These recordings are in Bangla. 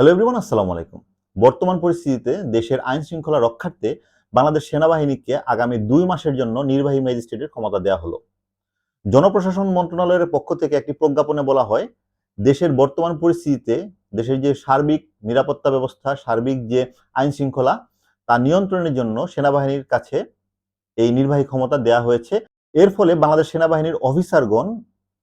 হ্যালো এভরিওয়ান আসসালামু আলাইকুম। বর্তমান পরিস্থিতিতে দেশের আইন শৃঙ্খলা রক্ষার্থে বাংলাদেশ সেনাবাহিনীকে আগামী দুই মাসের জন্য নির্বাহী ম্যাজিস্ট্রেটের ক্ষমতা দেওয়া হলো। জনপ্রশাসন মন্ত্রণালয়ের পক্ষ থেকে একটি প্রজ্ঞাপনে বলা হয়, দেশের বর্তমান পরিস্থিতিতে দেশের যে সার্বিক নিরাপত্তা ব্যবস্থা, সার্বিক যে আইন শৃঙ্খলা, তা নিয়ন্ত্রণের জন্য সেনাবাহিনীর কাছে এই নির্বাহী ক্ষমতা দেওয়া হয়েছে। এর ফলে বাংলাদেশ সেনাবাহিনীর অফিসারগণ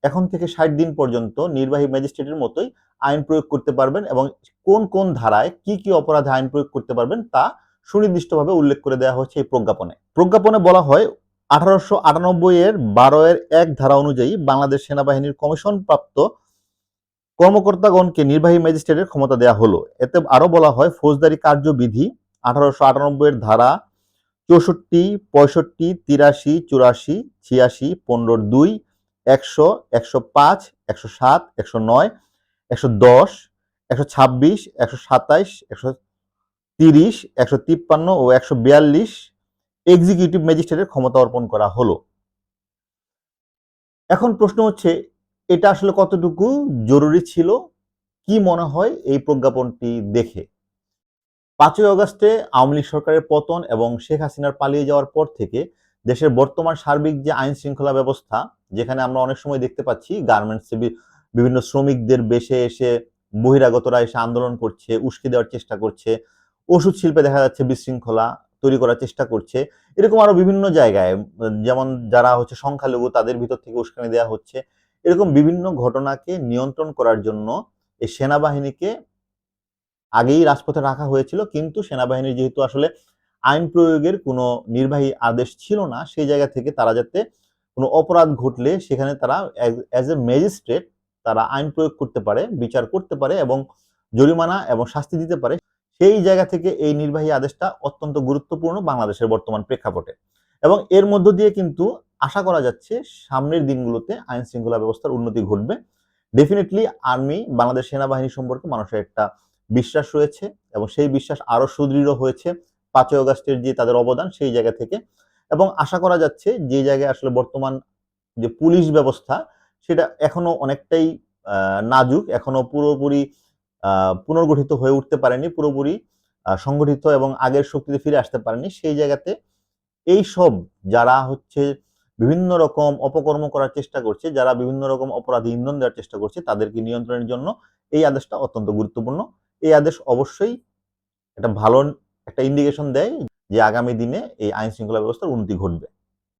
এখন থেকে ষাট দিন পর্যন্ত নির্বাহী ম্যাজিস্ট্রেটের মতোই আইন প্রয়োগ করতে পারবেন এবং কোন কোন ধারায় কি কি অপরাধে আইন প্রয়োগ করতে পারবেন তা সুনির্দিষ্টভাবে উল্লেখ করে দেওয়া হচ্ছে এই প্রজ্ঞাপনে। প্রজ্ঞাপনে বলা হয়, আঠারোশো আটানব্বই এর বারো এর এক ধারা অনুযায়ী বাংলাদেশ সেনাবাহিনীর কমিশন প্রাপ্ত কর্মকর্তাগণকে নির্বাহী ম্যাজিস্ট্রেটের ক্ষমতা দেওয়া হলো। এতে আরও বলা হয়, ফৌজদারি কার্যবিধি, আঠারোশো আটানব্বই এর ধারা চৌষট্টি, পঁয়ষট্টি, তিরাশি, চুরাশি, ছিয়াশি, পনেরো, দুই একশো একশো পাঁচ, একশো সাত, একশো নয়, একশো দশ, একশো ছাব্বিশ, একশো সাতাইশ, একশো তিরিশ, একশো তিপ্পান্ন ও একশো বিয়াল্লিশ এক্সিকিউটিভ ম্যাজিস্ট্রেটের ক্ষমতা অর্পণ করা হলো। এখন প্রশ্ন হচ্ছে, এটা আসলে কতটুকু জরুরি ছিল? কি মনে হয় এই প্রজ্ঞাপনটি দেখে? পাঁচই অগস্টে আওয়ামী লীগ সরকারের পতন এবং শেখ হাসিনার পালিয়ে যাওয়ার পর থেকে দেশের বর্তমান সার্বিক যে আইন শৃঙ্খলা ব্যবস্থা যেখানে আমরা অনেক সময় দেখতে পাচ্ছি গার্মেন্টসে বিভিন্ন শ্রমিকদের বেশে এসে বহিরাগতরা এসে আন্দোলন করছে, উস্কে দেওয়ার চেষ্টা করছে, ওষুধ শিল্পে দেখা যাচ্ছে বিশৃঙ্খলা তৈরি করার চেষ্টা করছে। এরকম আরও বিভিন্ন জায়গায়, যেমন যারা হচ্ছে সংখ্যালঘু তাদের ভিতর থেকে উস্কানি দেওয়া হচ্ছে। এরকম বিভিন্ন ঘটনাকে নিয়ন্ত্রণ করার জন্য এই সেনাবাহিনীকে আগেই রাজপথে রাখা হয়েছিল, কিন্তু সেনাবাহিনীর যেহেতু আসলে আইন প্রয়োগের কোনো নির্বাহী আদেশ ছিল না, সেই জায়গা থেকে তারা যাতে কোনো অপরাধ ঘটলে সেখানে তারা অ্যাজ এ ম্যাজিস্ট্রেট তারা আইন প্রয়োগ করতে পারে, বিচার করতে পারে এবং জরিমানা এবং শাস্তি দিতে পারে। সেই জায়গা থেকে এই নির্বাহী আদেশটা অত্যন্ত গুরুত্বপূর্ণ বাংলাদেশের বর্তমান প্রেক্ষাপটে। এবং এর মধ্য দিয়ে কিন্তু আশা করা যাচ্ছে সামনের দিনগুলোতে আইন শৃঙ্খলা ব্যবস্থার উন্নতি ঘটবে। ডেফিনেটলি আর্মি বাংলাদেশ সেনাবাহিনী সম্পর্কে মানুষের একটা বিশ্বাস রয়েছে এবং সেই বিশ্বাস আরও সুদৃঢ় হয়েছে। পাঁচই অগাস্টের যে তাদের অবদান, সেই জায়গা থেকে এবং আশা করা যাচ্ছে যে জায়গায় আসলে বর্তমান যে পুলিশ ব্যবস্থা, সেটা এখনও অনেকটাই নাজুক, এখনও পুরোপুরি পুনর্গঠিত হয়ে উঠতে পারেনি, পুরোপুরি সংগঠিত এবং আগের শক্তিতে ফিরে আসতে পারেনি। সেই জায়গাতে এই সব যারা হচ্ছে বিভিন্ন রকম অপকর্ম করার চেষ্টা করছে, যারা বিভিন্ন রকম অপরাধী ইন্ধন দেওয়ার চেষ্টা করছে, তাদেরকে নিয়ন্ত্রণের জন্য এই আদেশটা অত্যন্ত গুরুত্বপূর্ণ। এই আদেশ অবশ্যই একটা ভালো, একটা ইন্ডিকেশন দেয়। যে আগামী দিনে এই আইন শৃঙ্খলা ব্যবস্থার উন্নতি ঘটবে।